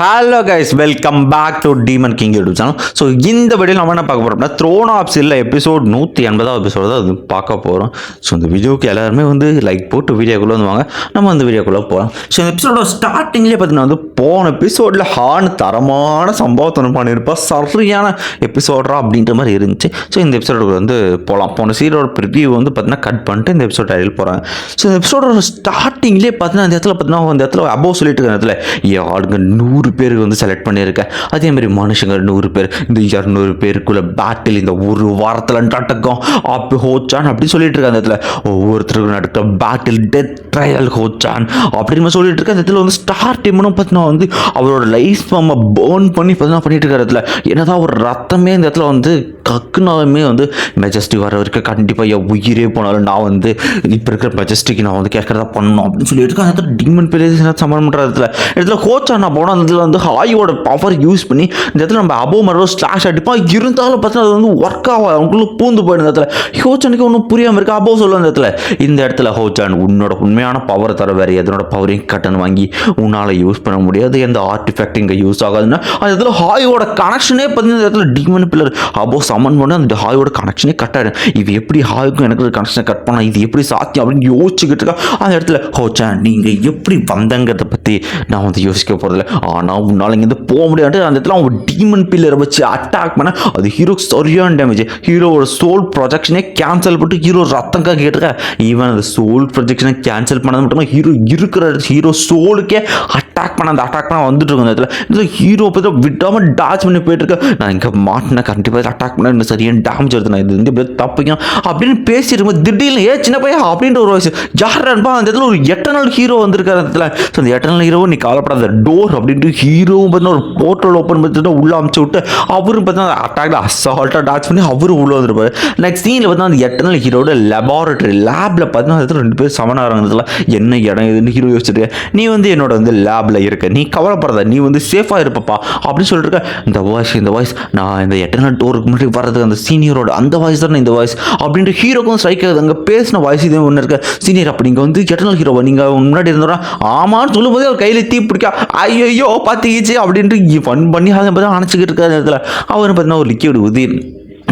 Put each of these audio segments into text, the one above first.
Hello guys welcome back to Demon King YouTube channel so இந்த video நம்ம என்ன பார்க்க போகிறோம்னா த்ரோன் ஆப்ஸ் இல்லை எபிசோட் நூற்றி எண்பதாவது எபிசோடு தான் அது பார்க்க போகிறோம் ஸோ இந்த வீடியோவுக்கு எல்லாருமே வந்து லைக் போட்டு வீடியோக்குள்ளே வந்துவாங்க நம்ம அந்த வீடியோக்குள்ளே போகலாம் ஸோ இந்த எபிசோட ஸ்டார்டிங்லேயே பார்த்தீங்கன்னா வந்து போன எபிசோடில் ஹான் தரமான சம்பவத்தை ஒன்று பண்ணியிருப்பா. சரியான எபிசோடா அப்படின்ற மாதிரி இருந்துச்சு. ஸோ இந்த எபிசோடுக்கு வந்து போகலாம் போன சீரோட ரிவ்யூ வந்து பார்த்தீங்கன்னா கட் பண்ணிட்டு இந்த எபிசோட் அடையில் போகிறாங்க ஸோ இந்த எபிசோட ஸ்டார்டிங்லேயே பார்த்தீங்கன்னா அந்த இடத்துல பார்த்தீங்கன்னா அந்த இடத்துல அபோவ் சொல்லிட்டு இருக்க இடத்துல ஏ ஆளுங்க நூறு பேருக்கு வந்து செலக்ட் பண்ணியிருக்கேன் அதே மாதிரி மனுஷங்க நூறு பேர் இந்த இரநூறு பேருக்குள்ள பேட்டில் இந்த ஒரு வாரத்தில் நடக்கும். அப்போ ஹோச்சான் அப்படி சொல்லிட்டு இருக்க அந்த இடத்துல. ஒவ்வொருத்தருக்கும் நடக்கிற பேட்டில் டெத் ட்ரையல் ஹோச்சான் அப்படின்னு சொல்லிட்டு இருக்க அந்த இடத்துல வந்து ஸ்டார் டீம்னு பார்த்தீங்கன்னா வந்து அவரோட லைஃப் நம்ம பேர்ன் பண்ணி பார்த்தீங்கன்னா பண்ணிட்டு இருக்கிற இடத்துல. என்னதான் ஒரு ரத்தமே இந்த இடத்துல வந்து கக்குனாலுமே வந்து மெஜஸ்டி வர வரைக்கும் கண்டிப்பாக என் உயிரே போனாலும் நான் வந்து இப்போ இருக்கிற மெஜஸ்டிக்கு நான் வந்து கேட்கறதா பண்ணணும் அப்படின்னு சொல்லிட்டு இருக்கேன் அந்த இடத்துல பிளேஸ் பேர் பண்ணுற இடத்துல? இடத்துல கோச்சா நான் போனால் அந்த இடத்துல வந்து ஹாயோட பவர் யூஸ் பண்ணி இந்த இடத்துல நம்ம அபோ மரம் ஸ்லாஷ் அடிப்போம் இருந்தாலும் பார்த்தீங்கன்னா அது வந்து ஒர்க் ஆகும் அவங்களுக்குள்ள பூந்து போயிடும் இந்த இடத்துல. ஹோச்சனுக்கு ஒன்றும் புரியாமல் இருக்கு? அபோ சொல்லும் அந்த இடத்துல. இந்த இடத்துல ஹோச்சான் உன்னோட உண்மையான பவர் தர வேறு எதனோட பவரையும் கட்டன் வாங்கி உன்னால் யூஸ் பண்ண முடியாது. எந்த ஆர்டிஃபெக்ட் இங்கே யூஸ் ஆகாதுன்னா அந்த இடத்துல ஹாயோட கனெக்ஷனே பார்த்தீங்கன்னா இந்த இடத்துல டிமன் பில்லர் அபோ கமெண்ட் பண்ணி அந்த ஹாயோட கனெக்ஷனே கட் ஆகிடும் இது எப்படி ஹாய்க்கும் எனக்கு கனெக்ஷனை கட் பண்ணலாம் இது எப்படி சாத்தியம் அப்படின்னு யோசிச்சுக்கிட்டு இருக்கா? அந்த இடத்துல ஹோச்சா நீங்கள் எப்படி வந்தங்கிறத பற்றி நான் வந்து யோசிக்க போகிறதில்ல ஆனால் உன்னால் இங்கேருந்து போக முடியாது. அந்த இடத்துல அவங்க டீமன் பில்லரை வச்சு அட்டாக் பண்ண அது ஹீரோக்கு சரியான டேமேஜ் ஹீரோவோட சோல் ப்ரொஜெக்ஷனே கேன்சல் பண்ணிட்டு ஹீரோ ரத்தங்காக கேட்டிருக்கா ஈவன் அந்த சோல் ப்ரொஜெக்ஷனை கேன்சல் பண்ணது மட்டும் ஹீரோ இருக்கிற ஹீரோ சோலுக்கே அட்டாக் பண்ண அந்த அட்டாக் பண்ண வந்துட்டு இருக்கும் அந்த இடத்துல. இந்த ஹீரோ பற்றி விடாமல் டாச் பண்ணி போயிட்டு இருக்கேன் நான் இங்கே மாட்டினா கண்டிப்பாக அட்டாக் பண்ண இன்னும் சரியான டேமேஜ் வருது நான் இது வந்து இப்படி தப்பிக்கும் அப்படின்னு பேசிட்டு திடீர்னு ஏ சின்ன பையன் அப்படின்ற ஒரு வயசு ஜாரன்பா அந்த இடத்துல ஒரு எட்டர்னல் ஹீரோ வந்திருக்காரு அந்த இடத்துல. ஸோ அந்த எட்டர்னல் ஹீரோ நீ கவலைப்படாத. டோர் அப்படின்ட்டு ஹீரோவும் பார்த்தீங்கன்னா ஒரு போர்ட்டல் ஓப்பன் பண்ணிட்டு உள்ள அமுச்சு விட்டு அவரும் பார்த்தீங்கன்னா அட்டாக்ல அசால்ட்டாக டாச் பண்ணி அவரும் உள்ளே வந்துருப்பாரு. நெக்ஸ்ட் சீனில் பார்த்தீங்கன்னா அந்த எட்டர்னல் ஹீரோட லெபார்டரி லேபில் பார்த்தீங்கன்னா அந்த ரெண்டு பேரும் சமனாகிறாங்க இடத்துல. என்ன இடம் இதுன்னு ஹீரோ யோசிச்சிருக்க நீ வந்து என்னோட வந்து லேபில் இருக்க. நீ கவலைப்படாத. நீ வந்து சேஃபாக இருப்பப்பா. அப்படின்னு சொல்லிட்டு இருக்க. இந்த வாய்ஸ் இந்த வாய்ஸ் நான் இந்த எட்டர்னல் டோருக்கு முன்னாடி வர்றது அந்த சீனியரோட அந்த வாய்ஸ் தானே இந்த வாய்ஸ் அப்படின்ற ஹீரோக்கும் ஸ்ட்ரைக் ஆகுது அங்கே பேசின வாய்ஸ் இதே ஒன்று இருக்க. சீனியர் அப்போ நீங்கள் வந்து எட்டர்னல் ஹீரோவா நீங்கள் முன்னாடி இருந்தோம்னா ஆமான்னு சொல்லும்போதே அவர் கையில் தீ பிடிக்கா ஐயோ பார்த்துக்கிச்சு அப்படின்ட்டு ஃபன் பண்ணி அதை பார்த்தா அணைச்சிக்கிட்டு இருக்காது இடத்துல. அவர் பார்த்தீங்கன்னா ஒரு லிக்விட் ஊதி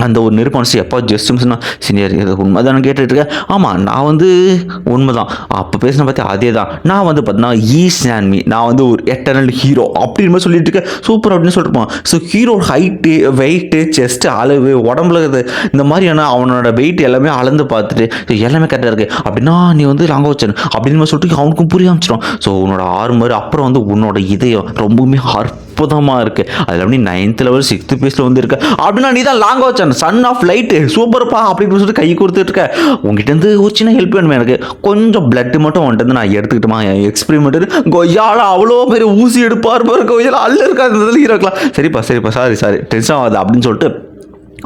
அந்த ஒரு நெருப்பு எப்போ ஜஸ்ட் மிஸ்னா சீனியர் இது உண்மை தானே இருக்கேன் ஆமாம் நான் வந்து உண்மை தான் அப்போ பேசின பார்த்தா அதே தான் நான் வந்து பார்த்தீங்கன்னா ஈஸ் அண்ட் மீ. நான் வந்து ஒரு எட்டர்னல் ஹீரோ அப்படின்னு மாதிரி சொல்லிட்டு இருக்கேன் சூப்பர் அப்படின்னு சொல்லிட்டுருப்பான் so hero height weight chest அளவு உடம்புல இது இந்த மாதிரியான அவனோட வெயிட் எல்லாமே அளந்து பார்த்துட்டு எல்லாமே கரெக்டாக இருக்குது அப்படின்னா நீ வந்து லாங்க வச்சன் அப்படின்னு மாதிரி சொல்லிட்டு அவனுக்கும் புரிய ஆரம்பிச்சிடும் ஸோ உன்னோட ஆர்மர் அப்புறம் வந்து உன்னோட இதயம் ரொம்பவுமே அற்புதமாக இருக்குது அதில் அப்படி நைன்த் லெவல் சிக்ஸ்த் பேஸில் வந்து இருக்க அப்படின்னா நீ தான் லாங் வச்சேன் சன் ஆஃப் லைட்டு சூப்பர்ப்பா அப்படின்னு சொல்லிட்டு கை கொடுத்துட்டு இருக்க. உங்ககிட்ட இருந்து ஒரு சின்ன ஹெல்ப் வேணுமே எனக்கு. கொஞ்சம் பிளட்டு மட்டும் வந்துட்டு நான் எடுத்துக்கிட்டுமா எக்ஸ்பெரிமெண்ட் கொய்யால அவ்வளோ பெரிய ஊசி எடுப்பார் பாரு கொய்யால. அல்ல இருக்காது இருக்கலாம் சரிப்பா சரிப்பா சாரி சாரி டென்ஷன் ஆகாது அப்படின்னு சொல்லிட்டு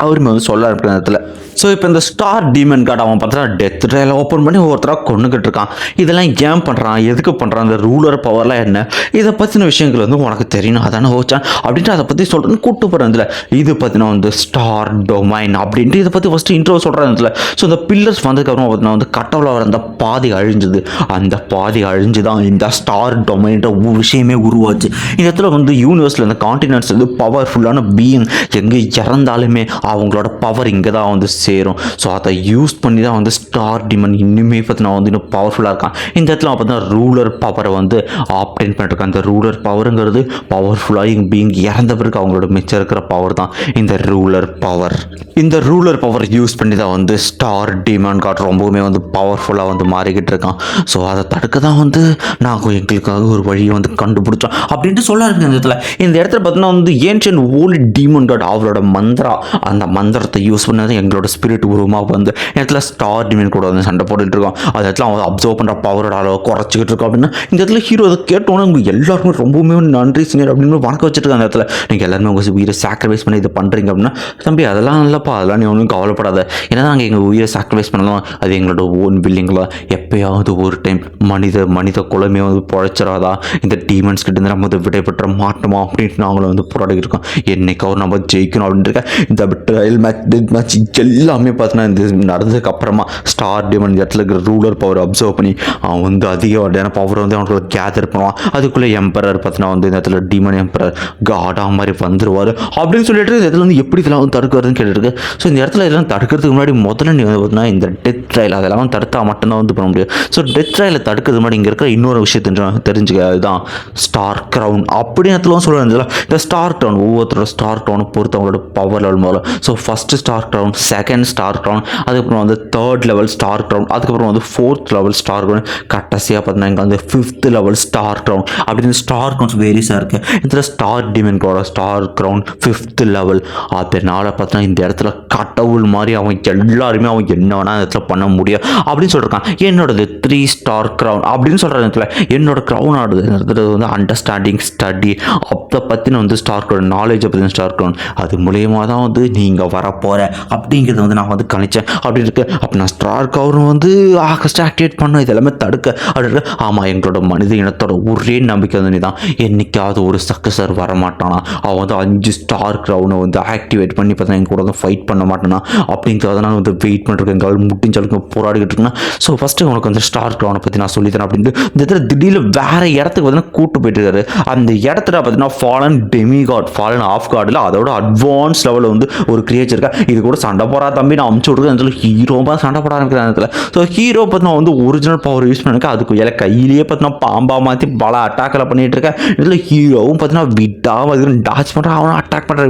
அவருமே வந்து சொல்ல இருக்கிற நேரத்தில் ஸோ இப்போ இந்த ஸ்டார் டீமன் கார்டு அவன் பார்த்தா டெத் ட்ரையில் ஓப்பன் பண்ணி ஒருத்தராக கொண்டுகிட்டு இருக்கான். இதெல்லாம் ஏன் பண்ணுறான் எதுக்கு பண்ணுறான் இந்த ரூலர் பவர்லாம் என்ன? இதை பற்றின விஷயங்கள் வந்து உனக்கு தெரியணும். அதானே ஓச்சான் அப்படின்ட்டு அதை பற்றி சொல்கிறேன்னு கூப்பிட்டு போகிறதுல இது பார்த்தீங்கன்னா வந்து ஸ்டார் டொமைன் அப்படின்ட்டு இதை பற்றி ஃபஸ்ட்டு இன்ட்ரோ சொல்கிறதுல ஸோ இந்த பில்லர்ஸ் வந்ததுக்கப்புறம் பார்த்தீங்கன்னா வந்து கட்டவில் வர அந்த பாதி அழிஞ்சுது. அந்த பாதி அழிஞ்சு தான் இந்த ஸ்டார் டொமைன்ற விஷயமே உருவாச்சு. இந்த இடத்துல வந்து யூனிவர்ஸில் இந்த காண்டினென்ட்ஸ் வந்து பவர்ஃபுல்லான பீயிங் எங்கே இறந்தாலுமே அவங்களோட பவர் இங்கே தான் வந்து சேரும். ஸோ அதை யூஸ் பண்ணி தான் வந்து ஸ்டார் டிமன் இன்னுமே பார்த்தீங்கன்னா வந்து இன்னும் பவர்ஃபுல்லாக இருக்கான். இந்த இடத்துல பார்த்தீங்கன்னா ரூலர் பவரை வந்து ஆப்டைன் பண்ணிருக்கான். அந்த ரூலர் பவருங்கிறது பவர்ஃபுல்லாக பீங் இறந்த பிறகு அவங்களோட மிச்சம் இருக்கிற பவர் தான். இந்த ரூலர் பவர் இந்த ரூலர் பவர் யூஸ் பண்ணி தான் வந்து ஸ்டார் டிமாண்ட் கார்டு ரொம்பவுமே வந்து பவர்ஃபுல்லாக வந்து மாறிக்கிட்டு இருக்கான். ஸோ அதை தடுக்க தான் வந்து நாங்கள் எங்களுக்காக ஒரு வழியை வந்து கண்டுபிடிச்சோம். அப்படின்ட்டு சொல்ல இருக்கு இந்த இடத்துல. இந்த இடத்துல பார்த்தீங்கன்னா வந்து ஏன்ஷியன் ஓல்டு டீமன் கார்டு அவரோட மந்திரா. அந்த மந்திரத்தை யூஸ் பண்ணது எங்களோட ஸ்பிரிட் உருவமாக வந்து இடத்துல ஸ்டார் டிமின் கூட வந்து சண்டை போட்டுட்டு இருக்கோம் அந்த இடத்துல அவன் அப்சர்வ் பண்ணுற பவரோட அளவு குறைச்சிக்கிட்டு இருக்கோம் அப்படின்னா. இந்த இடத்துல ஹீரோ அதை கேட்டோன்னே உங்க எல்லாருமே ரொம்பவுமே நன்றி சீனியர் அப்படின்னு வணக்கம் வச்சுருக்காங்க அந்த இடத்துல. நீங்கள் எல்லாருமே உங்கள் உயிரை சாக்ரிஃபைஸ் பண்ணி இதை பண்ணுறீங்க அப்படின்னா தம்பி அதெல்லாம் இல்லைப்பா அதெல்லாம் நீ ஒன்றும் கவலைப்படாத. ஏன்னா நாங்கள் எங்கள் உயிரை சாக்ரிஃபைஸ் பண்ணலாம் அது எங்களோட ஓன் பில்லிங்களா எப்பயாவது ஒரு டைம் மனித மனித குலமே வந்து பொழைச்சிடாதா இந்த டீமன்ஸ் கிட்ட நம்ம வந்து விடைபெற்ற மாட்டோமா? அப்படின்ட்டு நாங்களும் வந்து போராடி இருக்கோம். என்னைக்காவது நம்ம ஜெயிக்கணும் அப்படின்ட்டு இந்த ட்ரையல் மேட்ச் டெத் மேட்ச் எல்லாமே பார்த்தீங்கன்னா இந்த நடந்ததுக்கு அப்புறமா ஸ்டார் டிமன் இந்த இடத்துல இருக்கிற ரூலர் பவர் அப்சர்வ் பண்ணி அவன் வந்து அதிக பவரை பவர் வந்து அவனுக்குள்ள கேதர் பண்ணுவான். அதுக்குள்ளே எம்பரர் பார்த்தீங்கன்னா வந்து இந்த இடத்துல டீமன் எம்பரர் காடா மாதிரி வந்துருவார். அப்படின்னு சொல்லிட்டு இந்த இடத்துல வந்து எப்படி இதெல்லாம் வந்து தடுக்கிறதுன்னு கேட்டுருக்கு. ஸோ இந்த இடத்துல இதெல்லாம் தடுக்கிறதுக்கு முன்னாடி முதல்ல நீ வந்து பார்த்தீங்கன்னா இந்த டெத் ட்ரையல் அதெல்லாம் தடுத்தால் தடுத்தா மட்டும்தான் வந்து பண்ண முடியும். ஸோ டெத் ட்ரையலை தடுக்கிறது முன்னாடி இங்கே இருக்கிற இன்னொரு விஷயம் தெரிஞ்சு- தெரிஞ்சுக்க அதுதான் ஸ்டார் க்ரௌன் அப்படி இடத்துல சொல்லுவாங்க இந்த ஸ்டார் க்ரௌன் ஒவ்வொருத்தரோட ஸ்டார் க்ரௌனை பொறுத்து அவங்களோட பவர் லெவல் முதல்ல. So first star crown second star crown அதுக்கப்புறம் வந்து தேர்ட் லெவல் ஸ்டார் க்ரௌண்ட் அதுக்கப்புறம் வந்து ஃபோர்த் லெவல் ஸ்டார் க்ரௌண்ட் கடைசியாக பார்த்தீங்கன்னா இங்கே வந்து ஃபிஃப்த் லெவல் ஸ்டார் க்ரௌண்ட் அப்படின்னு ஸ்டார் க்ரௌண்ட்ஸ் வேரியஸாக இருக்குது இதில் ஸ்டார் டிமென்கோட ஸ்டார் க்ரௌன் ஃபிஃப்த் லெவல் அதனால் பார்த்தீங்கன்னா இந்த இடத்துல கடவுள் மாதிரி அவன் எல்லாருமே அவன் என்ன வேணால் இந்த இடத்துல பண்ண முடியும் அப்படின்னு சொல்லியிருக்கான் என்னோடது த்ரீ ஸ்டார் க்ரௌன் அப்படின்னு சொல்கிற இடத்துல என்னோட க்ரௌன் வந்து அண்டர்ஸ்டாண்டிங் ஸ்டடி அதை பற்றின வந்து ஸ்டார் க்ரௌன் நாலேஜை பற்றின ஸ்டார் க்ரௌன் அது மூலியமாக தான் வந்து நீ இங்கே வரப்போகிற அப்படிங்கிறத வந்து நான் வந்து கணிச்சேன். அப்படி இருக்கு. அப்போ நான் ஸ்டார் க்ரௌன் வந்து ஆகஸ்ட் ஆக்டிவேட் பண்ண இதெல்லாமே தடுக்க. அப்படி இருக்கு. ஆமாம் எங்களோட மனித இனத்தோட ஒரே நம்பிக்கை வந்து நீ தான் என்னைக்காவது ஒரு சக்ஸஸர் வர மாட்டானா அவன் வந்து அஞ்சு ஸ்டார் க்ரௌனை வந்து ஆக்டிவேட் பண்ணி பார்த்தா எங்க கூட வந்து ஃபைட் பண்ண மாட்டானா? அப்படிங்கிறத நான் வந்து வெயிட் பண்ணிருக்கேன் எங்களால் முடிஞ்ச அளவுக்கு போராடிக்கிட்டு இருக்கேன். ஸோ ஃபஸ்ட்டு உனக்கு வந்து ஸ்டார் க்ரௌனை பற்றி நான் சொல்லித்தரேன் அப்படின்ட்டு இந்த இடத்துல திடீர்னு வேற இடத்துக்கு பார்த்தீங்கன்னா கூட்டு போயிட்டு இருக்காரு. அந்த இடத்துல பார்த்தீங்கன்னா fallen demigod fallen of கார்டில் அதோட அட்வான்ஸ் லெவலில் வந்து ஒரு கிரியேச்சருக்கா இது கூட சண்டை போடா தம்பி நான் அமுச்சு விட்ருக்கேன் இடத்துல ஹீரோவாக சண்டை போட ஆரம்பிக்கிற இடத்துல. ஸோ ஹீரோ பார்த்தினா வந்து ஒரிஜினல் பவர் யூஸ் பண்ணிருக்கேன் அதுக்கு இலை கையிலேயே பார்த்தினா பாம்பா மாற்றி பல அட்டாக்கில் பண்ணிட்டு இருக்கேன். இதில் ஹீரோவும் பார்த்தீங்கன்னா விட்டாமல் அதுக்கு டாச் பண்ணுறான் அவனும் அட்டாக் பண்ணுற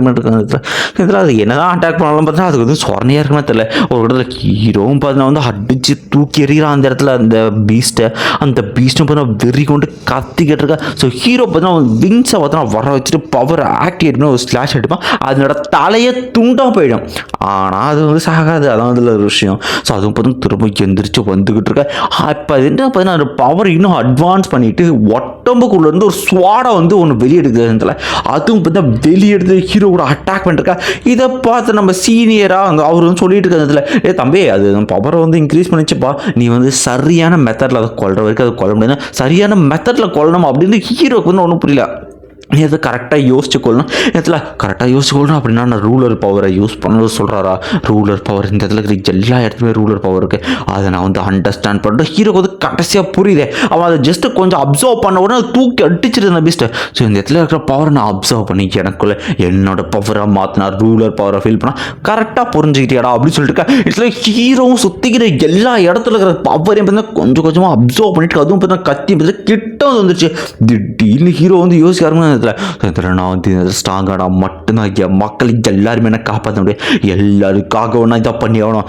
இதில் அது என்னதான் அட்டாக் பண்ணாலும் பார்த்தீங்கன்னா அதுக்கு வந்து சொரணையாக இருக்குமே தெரியல. ஒரு இடத்துல ஹீரோவும் பார்த்தீங்கன்னா வந்து அடிச்சு தூக்கி எறிகிறான் அந்த இடத்துல அந்த பீஸ்ட்டை அந்த பீஸ்ட்டும் பார்த்தீங்கன்னா வெறி கொண்டு கத்திக்கிட்டு இருக்கா ஸோ ஹீரோ பார்த்தீங்கன்னா விங்ஸை பார்த்தீங்கன்னா வர வச்சுட்டு பவர் ஆக்டிவேட் பண்ணி ஒரு ஸ்லாஷ் அடிப்பான். அதனோட தலையே குண்டாக போயிடும். ஆனால் அது வந்து சாகாது. அதான் அதில் ஒரு விஷயம். ஸோ அதுவும் பார்த்தோம் திரும்ப எந்திரிச்சு வந்துக்கிட்டு இருக்க. இப்போ அது என்ன பார்த்தீங்கன்னா அந்த பவர் இன்னும் அட்வான்ஸ் பண்ணிட்டு ஒட்டம்புக்குள்ளேருந்து ஒரு ஸ்வாடை வந்து ஒன்று வெளியெடுக்கிறதுல அதுவும் பார்த்தா வெளியெடுத்து ஹீரோ கூட அட்டாக் பண்ணிருக்கா இதை பார்த்து நம்ம சீனியராக வந்து அவர் வந்து சொல்லிட்டு இருக்கிறதுல ஏ தம்பி அது பவரை வந்து இன்க்ரீஸ் பண்ணிச்சுப்பா. நீ வந்து சரியான மெத்தடில் அதை கொல்ற வரைக்கும் அதை கொல்ல முடியாது. சரியான மெத்தடில் கொல்லணும்? அப்படின்னு ஹீரோக்கு வந்து ஒன்றும் புரியல. எது கரெக்டாக யோசிச்சுக்கொள்ளணும். இடத்துல கரெக்டாக யோசிச்சுக்கொள்ளணும் அப்படின்னா நான் ரூலர் பவரை யூஸ் பண்ணணும் சொல்கிறாரா ரூலர் பவர் இந்த இடத்துல இருக்கிற எல்லா இடத்துலையுமே ரூலர் பவர் இருக்குது அதை நான் வந்து அண்டர்ஸ்டாண்ட் பண்ணுறேன் ஹீரோக்கு வந்து கடைசியாக புரியுது. அவன் அதை ஜஸ்ட்டு கொஞ்சம் அப்சர்வ் பண்ண உடனே தூக்கி அடிச்சிட்டு அந்த ஸோ இந்த இடத்துல இருக்கிற பவரை நான் அப்சர்வ் பண்ணி எனக்குள்ள என்னோட பவராக மாற்றினா ரூலர் பவரை ஃபீல் பண்ணால் கரெக்டாக புரிஞ்சுக்கிட்டியாடா அப்படின்னு சொல்லிட்டு இருக்கேன் இடத்துல ஹீரோவும் சுற்றிக்கிற எல்லா இடத்துல இருக்கிற பவரையும் பார்த்தீங்கன்னா கொஞ்சம் கொஞ்சமாக அப்சர்வ் பண்ணிட்டு அதுவும் பார்த்தீங்கன்னா கத்தி பார்த்தீங்கன்னா கிட்ட வந்து வந்துருச்சு. திடீர்னு ஹீரோ வந்து யோசிக்க ஆரம்பிச்சு நான் வந்து இந்த ஸ்ட்ராங்காடா மட்டும்தான் மக்கள் எல்லாருமே என்ன காப்பாற்ற முடியும். எல்லாருக்காக ஒன்றா இதை பண்ணி ஆகணும்.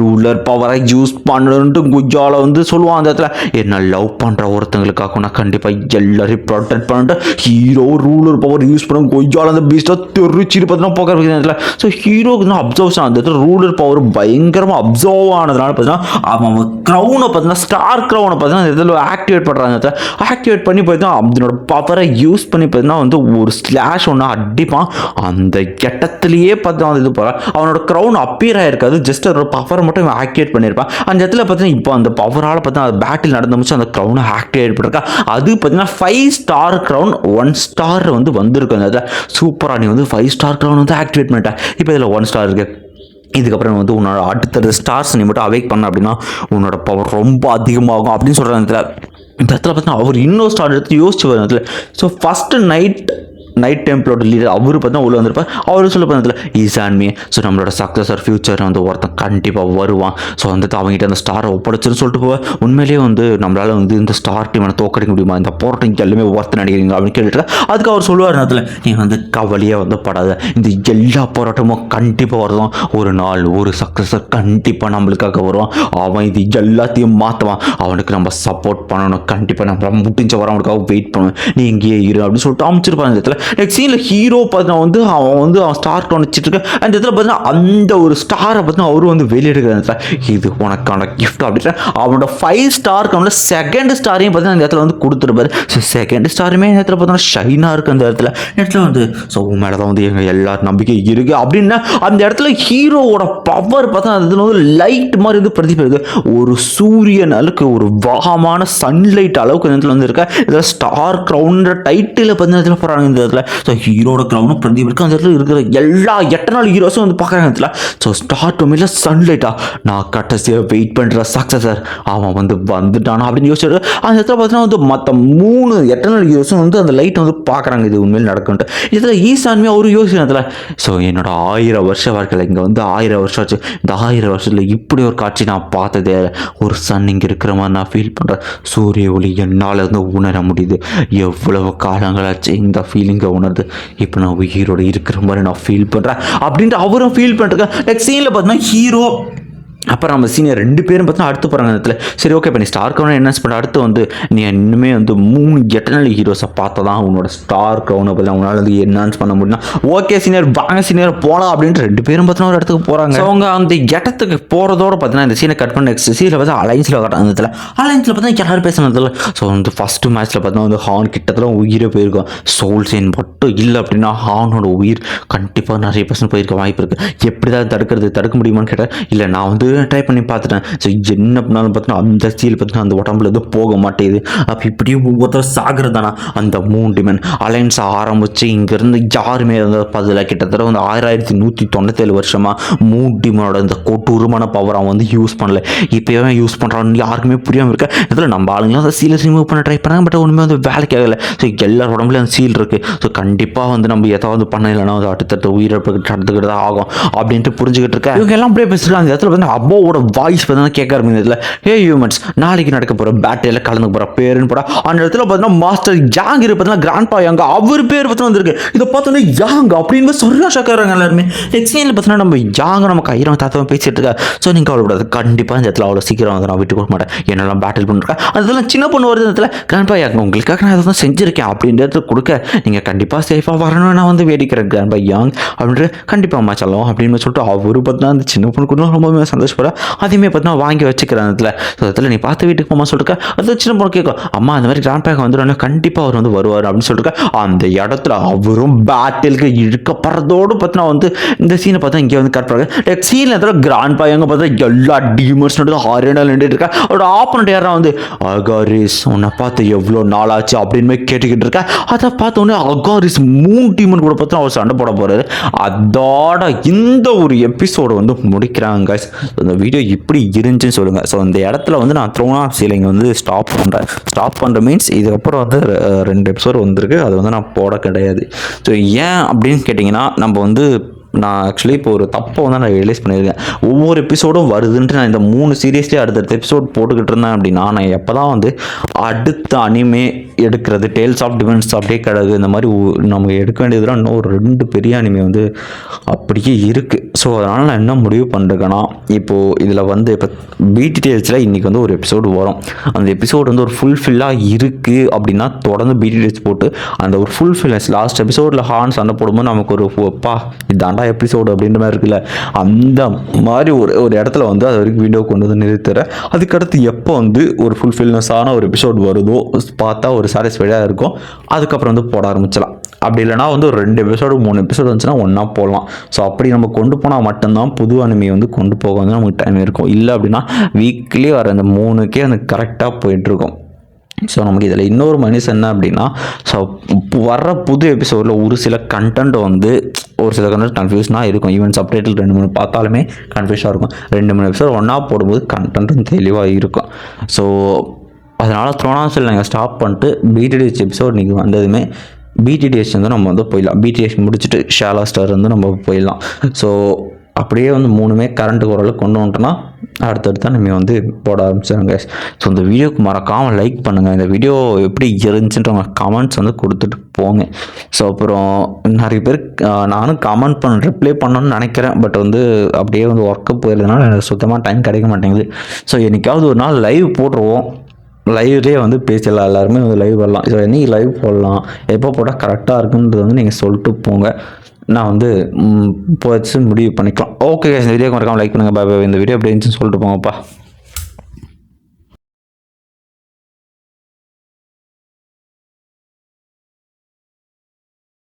ரூலர் பவரை யூஸ் பண்ணணுன்ட்டு குஜாவில் வந்து சொல்லுவான் அந்த இடத்துல. என்ன லவ் பண்ணுற ஒருத்தங்களுக்காக நான் கண்டிப்பாக எல்லாரையும் ப்ரொடெக்ட் பண்ணிட்டு ஹீரோ ரூலர் பவர் யூஸ் பண்ண குஜாவில் அந்த பீஸ்ட்டாக தெரிச்சிட்டு பார்த்தீங்கன்னா போக இடத்துல. ஸோ ஹீரோக்கு தான் அப்சர்வ் அந்த இடத்துல ரூலர் பவர் பயங்கரமாக அப்சர்வ் ஆனதுனால பார்த்தீங்கன்னா அவன் க்ரௌனை பார்த்தீங்கன்னா ஸ்டார் க்ரௌனை பார்த்தீங்கன்னா இந்த இதில் ஆக்டிவேட் பண்ணுறாங்க இடத்துல. ஆக்டிவேட் பண்ணி பார்த்தீங்கன்னா அதனோட பவரை யூஸ் பண்ணி பார்த்தீங்கன்னா வந்து ஒரு ஸ்லாஷ் ஒன்று அடிப்பான். அந்த இடத்துலையே பார்த்தா வந்து இது போகிறான் அவனோட க்ரௌன் அப்பியர் ஆகிருக்காது ஜஸ்ட் அதோட பவரை மட்டும் இவன் ஆக்டிவேட் பண்ணியிருப்பான். அந்த இடத்துல பார்த்தீங்கன்னா இப்போ அந்த பவரால் பார்த்தீங்கன்னா அந்த பேட்டில் நடந்து முடிச்சு அந்த க்ரௌனை ஆக்டிவேட் பண்ணிருக்கா. அது பார்த்தீங்கன்னா five star crown one star வந்து வந்திருக்கு அந்த இடத்துல. சூப்பராக நீ வந்து ஃபைவ் ஸ்டார் க்ரௌன் வந்து ஆக்டிவேட் பண்ணிட்டேன் இப்போ இதில் ஒன் ஸ்டார் இருக்குது இதுக்கப்புறம் வந்து உன்னோட அடுத்தடுத்த ஸ்டார்ஸ் நீ மட்டும் அவேக் பண்ண அப்படின்னா உன்னோட பவர் ரொம்ப அதிகமாகும் அப்படின்னு சொல்கிற இடத்துல. இந்த இடத்துல பார்த்தீங்கன்னா அவர் இன்னொரு ஸ்டார்ட் எடுத்து யோசிச்சு வர இடத்துல ஸோ ஃபஸ்ட்டு நைட் நைட் டெம்பிளோட லீடர் அவர் பார்த்தா உள்ள வந்திருப்பார். அவரு சொல்ல பார்த்ததில்ல ஈஸ் அண்ட் மீ ஸோ நம்மளோட சக்ஸஸர் ஃபியூச்சர் வந்து ஒருத்தன் கண்டிப்பாக வருவான். ஸோ வந்துட்டு அவங்ககிட்ட அந்த ஸ்டாரை ஒப்படைச்சுன்னு சொல்லிட்டு போவேன் உண்மையிலேயே வந்து நம்மளால் வந்து இந்த ஸ்டார் டீம் தோக்கடிக்க முடியுமா? இந்த போராட்டம் எல்லாமே ஒருத்தர் நடிக்கிறீங்க அப்படின்னு கேட்டுட்டு அதுக்கு அவர் சொல்லுவார் நேரத்தில் நீ வந்து கவலையே வந்து படாத. இந்த எல்லா போராட்டமும் கண்டிப்பாக வருதும் ஒரு நாள் ஒரு சக்ஸஸர் கண்டிப்பாக நம்மளுக்காக வருவான். அவன் இது எல்லாத்தையும் மாற்றுவான் அவனுக்கு நம்ம சப்போர்ட் பண்ணணும். கண்டிப்பாக நம்ம முடிஞ்ச வர அவனுக்காக வெயிட் பண்ணுவேன். நீ இங்கேயே இரு அப்படின்னு சொல்லிட்டு அமைச்சிருப்பான் இந்த இடத்துல. நெக்ஸ்ட் சீனில் ஹீரோ பார்த்தீங்கன்னா வந்து அவன் வந்து அவன் ஸ்டார் வச்சுட்டு இருக்க அந்த இடத்துல பார்த்தீங்கன்னா அந்த ஒரு ஸ்டாரை பார்த்தீங்கன்னா அவரும் வந்து வெளியெடுக்கிற இடத்துல இது உனக்கான கிஃப்ட் அப்படின்ற அவனோட ஃபைவ் ஸ்டாருக்கு அவனோட செகண்ட் ஸ்டாரையும் பார்த்தீங்கன்னா அந்த இடத்துல வந்து கொடுத்துருப்பாரு. ஸோ செகண்ட் ஸ்டாருமே இந்த இடத்துல பார்த்தோன்னா ஷைனாக இருக்குது அந்த இடத்துல. இடத்துல வந்து ஸோ உன் மேலே தான் வந்து எங்கள் எல்லாரும் நம்பிக்கை இருக்குது அப்படின்னா அந்த இடத்துல ஹீரோவோட பவர் பார்த்தா அந்த இடத்துல வந்து லைட் மாதிரி வந்து பிரதிபலிது ஒரு சூரியன் அளவுக்கு ஒரு வாகமான சன்லைட் அளவுக்கு இந்த இடத்துல வந்து இருக்க. இதில் ஸ்டார் க்ரௌண்ட் டைட்டில் பார்த்தீங்கன்னா இடத்துல போகிறாங்க இந்த இடத்துல இடத்துல ஸோ ஹீரோட க்ரௌனும் பிரதீப் அந்த இடத்துல இருக்கிற எல்லா எட்டனாள் ஹீரோஸும் வந்து பார்க்குறாங்க இடத்துல. ஸோ ஸ்டார்ட் டொமில் சன்லைட்டா நான் கடைசியாக வெயிட் பண்ணுற சக்ஸஸர் அவன் வந்து வந்துட்டானா அப்படின்னு யோசிச்சு அந்த இடத்துல பார்த்தீங்கன்னா வந்து மற்ற மூணு எட்டர்னல் ஹீரோஸும் வந்து அந்த லைட்டை வந்து பார்க்குறாங்க. இது உண்மையில் நடக்குன்ட்டு இதில் ஈசான்மே ஒரு யோசிக்கிறதுல ஸோ என்னோட ஆயிரம் வருஷ வாழ்க்கையில் இங்கே வந்து ஆயிரம் வருஷம் ஆச்சு. இந்த ஆயிரம் வருஷத்தில் இப்படி ஒரு காட்சி நான் பார்த்ததே ஒரு சன் இங்கே இருக்கிற மாதிரி நான் ஃபீல் பண்ணுறேன் சூரிய ஒளி என்னால் வந்து உணர முடியுது. எவ்வளவு காலங்களாச்சு இந்த ஃபீலிங்கை உணர்ந்து இப்போ நான் உயிரோட இருக்கிற மாதிரி நான் ஃபீல் பண்ணுறேன் அப்படின்ட்டு அவரும் ஃபீல் பண்ணுறேன் நெக்ஸ்ட் சீனில் பார்த்தீங்கன்னா ஹீரோ அப்புறம் நம்ம சீனியர் ரெண்டு பேரும் பார்த்தா அடுத்து போகிறாங்க இடத்துல. சரி ஓகே இப்போ நீ ஸ்டார் க்ரௌனை என்ன பண்ண? அடுத்து வந்து நீ இன்னுமே வந்து மூணு எட்டர்னல் ஹீரோஸை பார்த்தா தான் உன்னோட ஸ்டார் க்ரௌனை பற்றி உன்னால் வந்து என்ஹான்ஸ் பண்ண முடியும்னா ஓகே சீனியர் வாங்க சீனியர் போகலாம் அப்படின்ட்டு ரெண்டு பேரும் பார்த்தா ஒரு இடத்துக்கு போகிறாங்க அவங்க அந்த இடத்துக்கு போகிறதோட பார்த்தீங்கன்னா இந்த சீனை கட் பண்ண நெக்ஸ்ட் சீனில் பார்த்தா அலைன்ஸில் கட்டாங்க இடத்துல. அலைன்ஸில் பார்த்தா யாரும் பேசுனதில்ல ஸோ வந்து ஃபஸ்ட்டு மேட்ச்சில் பார்த்தா வந்து ஹார்ன் கிட்டத்தட்ட உயிரே போயிருக்கும். சோல் சீன் மட்டும் இல்லை அப்படின்னா ஹார்னோட உயிர் கண்டிப்பாக நிறைய பர்சன்ட் போயிருக்க வாய்ப்பு இருக்குது எப்படி தான் தடுக்கிறது தடுக்க முடியுமான்னு கேட்டால் இல்லை நான் வந்து ட்ரை பண்ணி பார்த்துட்டேன். ஸோ என்ன பண்ணாலும் பார்த்தீங்கன்னா அந்த சீல் பார்த்தீங்கன்னா அந்த உடம்புல எதுவும் போக மாட்டேங்குது. அப்போ இப்படியே ஒவ்வொருத்தர் சாகிறதானா அந்த மூணு டிமன் அலைன்ஸ் ஆரம்பித்து இங்கேருந்து யாருமே இருந்த பதில் கிட்டத்தட்ட வந்து ஆயிரத்தி நூற்றி தொண்ணூத்தேழு வருஷமாக மூணு டிமனோட இந்த கொடூரமான பவர் அவன் வந்து யூஸ் பண்ணல. இப்போயே யூஸ் பண்ணுறான்னு யாருக்குமே புரியாமல் இருக்க. இதில் நம்ம ஆளுங்களும் அந்த சீலை ரிமூவ் பண்ண ட்ரை பண்ணாங்க பட் ஒன்றுமே வந்து வேலைக்கு ஆகலை. ஸோ எல்லார் உடம்புலையும் அந்த சீல் இருக்குது ஸோ கண்டிப்பாக வந்து நம்ம ஏதாவது பண்ண இல்லைன்னா அது அடுத்தடுத்த உயிரிழப்பு நடந்துக்கிட்டு தான் ஆகும். அப்படின்ட்டு புரிஞ்சுக்கிட்டு இருக்கேன் இவங்க எல்லாம் அப்படியே பேசுகிறாங்க அந்த இடத்துல வந்து அப்பாவோட வாய்ஸ் பார்த்தீங்கன்னா கேட்க ஆரம்பிச்சதுல ஹே ஹியூமன்ஸ் நாளைக்கு நடக்க போகிற பேட்டையில் கலந்து போகிற பேருன்னு போட. அந்த இடத்துல பார்த்தீங்கன்னா மாஸ்டர் யாங் இரு பார்த்தீங்கன்னா கிராண்ட் பா யாங்க அவர் பேர் பார்த்தீங்கன்னா வந்திருக்கு. இதை பார்த்தோன்னா யாங் அப்படின்னு சரியா ஷாக்காகிறாங்க எல்லாருமே. எக்ஸ்சேஞ்சில் பார்த்தீங்கன்னா நம்ம யாங்க நம்ம கையிறம் தாத்தவன் பேசிட்டு இருக்கா ஸோ நீங்கள் கவலைப்படாது. கண்டிப்பாக இந்த இடத்துல அவ்வளோ சீக்கிரம் வந்து நான் விட்டு கொடுக்க மாட்டேன். என்னெல்லாம் பேட்டில் பண்ணிருக்கேன் அதெல்லாம் சின்ன பொண்ணு வருது இடத்துல. கிராண்ட் பா யாங்க உங்களுக்காக நான் இதை செஞ்சிருக்கேன். அப்படின்றது கொடுக்க நீங்கள் கண்டிப்பாக சேஃபாக வரணும்னு நான் வந்து வேடிக்கிறேன் கிராண்ட் பா யாங் அப்படின்ட்டு கண்டிப்பாக அம்மா சொல்லலாம் அப்படின்னு சொல்லிட்டு அவரு பார்த்தீங்கன்னா அந்த சின்ன பொண்ணு கூட ரொம்பவே சந்தோஷப்பட அதையுமே பார்த்தீங்கன்னா வாங்கி வச்சுக்கிறேன் அதில். ஸோ அதில் நீ பார்த்து வீட்டுக்கு போமா சொல்லிருக்க அது சின்ன பொண்ணு கேட்கும் அம்மா அந்த மாதிரி கிராண்ட் பேக் வந்துடும் கண்டிப்பாக அவர் வந்து வருவார் அப்படின்னு சொல்லிருக்க அந்த இடத்துல அவரும் பேட்டிலுக்கு இழுக்கப்படுறதோடு பார்த்தீங்கன்னா வந்து இந்த சீனை பார்த்தா இங்கே வந்து கட் பண்ணுறாங்க நெக்ஸ்ட் சீனில் இடத்துல கிராண்ட் பேங்க பார்த்தா எல்லா டீமர்ஸ் நடந்து ஹாரியனாக நின்றுட்டு இருக்கா. அவரோட ஆப்பனண்ட் யாரா வந்து அகாரிஸ் உன்னை பார்த்து எவ்வளோ நாளாச்சு அப்படின்னு கேட்டுக்கிட்டு இருக்கா. அதை பார்த்த உடனே அகாரிஸ் மூணு டீமன் கூட பார்த்தா அவர் சண்டை போட போகிறாரு அதோட இந்த ஒரு எபிசோடு வந்து முடிக்கிறாங்க. இந்த வீடியோ இப்படி இருந்துச்சுன்னு சொல்லுங்கள் ஸோ இந்த இடத்துல வந்து நான் த்ரோனா சீலிங் வந்து ஸ்டாப் பண்ணுறேன் ஸ்டாப் பண்ணுற மீன்ஸ் இதுக்கப்புறம் வந்து ரெ- ரெண்டு எபிசோட் வந்திருக்கு. அது வந்து நான் போட கிடையாது. ஸோ ஏன் அப்படின்னு கேட்டிங்கன்னா நம்ம வந்து நான் ஆக்சுவலி இப்போ ஒரு தப்பை வந்து நான் ரியலைஸ் பண்ணியிருக்கேன். ஒவ்வொரு எபிசோடும் வருதுன்ட்டு நான் இந்த மூணு சீரியஸ்லேயே அடுத்தடுத்த எபிசோட் போட்டுக்கிட்டு இருந்தேன் அப்படின்னா நான் எப்போ தான் வந்து அடுத்த அனிமே எடுக்கிறது டேல்ஸ் ஆஃப் டிஃபென்ஸ் அப்படியே கிடகு இந்த மாதிரி நம்ம எடுக்க வேண்டியதுலாம் இன்னும் ஒரு ரெண்டு பெரிய அனிமே வந்து அப்படியே இருக்குது ஸோ அதனால் நான் என்ன முடிவு பண்ணுறேன்னா இப்போது இதில் வந்து இப்போ பிடி டேல்ஸில் இன்றைக்கி வந்து ஒரு எபிசோடு வரும். அந்த எபிசோடு வந்து ஒரு ஃபுல்ஃபில்லாக இருக்குது அப்படின்னா தொடர்ந்து பிடி டேல்ஸ் போட்டு அந்த ஒரு ஃபுல்ஃபில்னஸ் லாஸ்ட் எபிசோடில் ஹார்ன் சண்டை போடும்போது நமக்கு ஒரு அப்பா இதாண்டா எபிசோடு அப்படின்ற மாதிரி இருக்குல்ல அந்த மாதிரி ஒரு ஒரு இடத்துல வந்து அது வரைக்கும் வீடியோ கொண்டு வந்து நிறுத்துறேன் அதுக்கடுத்து எப்போ வந்து ஒரு ஃபுல்ஃபில்னஸான ஒரு எபிசோட் வருதோ பார்த்தா ஒரு சாட்டிஸ்ஃபைடாக இருக்கும். அதுக்கப்புறம் வந்து போட ஆரம்பிச்சலாம் அப்படி இல்லைனா வந்து ஒரு ரெண்டு எபிசோடு மூணு எபிசோடு வந்துச்சுன்னா ஒன்றா போடலாம். ஸோ அப்படி நம்ம கொண்டு போனால் மட்டும்தான் புது அனிமையை வந்து கொண்டு போக வந்து நமக்கு டைம் இருக்கும். இல்லை அப்படின்னா வீக்லி வர அந்த மூணுக்கே அந்த கரெக்டாக போயிட்டுருக்கும் ஸோ நமக்கு இதில் இன்னொரு மனுஷன் என்ன அப்படின்னா ஸோ வர்ற புது எபிசோடில் ஒரு சில கண்டென்ட் வந்து ஒரு சில கண்டென்ட் கன்ஃபியூஷனாக இருக்கும். ஈவன் சப்டைட்டில் ரெண்டு மூணு பார்த்தாலுமே கன்ஃபியூஷனாக இருக்கும். ரெண்டு மூணு எபிசோட் ஒன்றா போடும்போது கண்டென்ட்டும் தெளிவாக இருக்கும். ஸோ அதனால் த்ரோனாசில் நாங்கள் ஸ்டாப் பண்ணிட்டு பிடிடிஹெச் எபிசோட் நீங்கள் வந்ததுமே பிடிடிஹெச் வந்து நம்ம வந்து போயிடலாம். பிடிஹெச் முடிச்சுட்டு ஷாலா ஸ்டார் வந்து நம்ம போயிடலாம். ஸோ அப்படியே வந்து மூணுமே கரண்ட் ஓரளவுக்கு கொண்டு வந்துட்டோன்னா அடுத்தடுத்து நம்ம வந்து போட ஆரம்பிச்சாங்க ஸோ இந்த வீடியோக்கு மறக்காமல் லைக் பண்ணுங்கள் இந்த வீடியோ எப்படி இருந்துச்சுன்றவங்க கமெண்ட்ஸ் வந்து கொடுத்துட்டு போங்க. ஸோ அப்புறம் நிறைய பேர் நானும் கமெண்ட் பண்ண ரிப்ளை பண்ணணும்னு நினைக்கிறேன். பட் வந்து அப்படியே வந்து ஒர்க்கு போயிருந்தனால எனக்கு சுத்தமாக டைம் கிடைக்க மாட்டேங்குது. ஸோ என்றைக்காவது ஒரு நாள் லைவ் போட்டுருவோம். லைவ்லேயே வந்து பேசலாம் எல்லாருமே வந்து லைவ் வரலாம். ஸோ என்னைக்கு லைவ் போடலாம்? எப்போ போட்டால் கரெக்டாக இருக்குன்றது வந்து நீங்கள் சொல்லிட்டு போங்க. நான் வந்து போச்சு முடிவு பண்ணிக்கலாம். ஓகே இந்த வீடியோ மறக்காமல் லைக் பண்ணுங்கள் பாய் இந்த வீடியோ அப்படி இருந்துச்சுன்னு சொல்லிட்டு போங்கப்பா.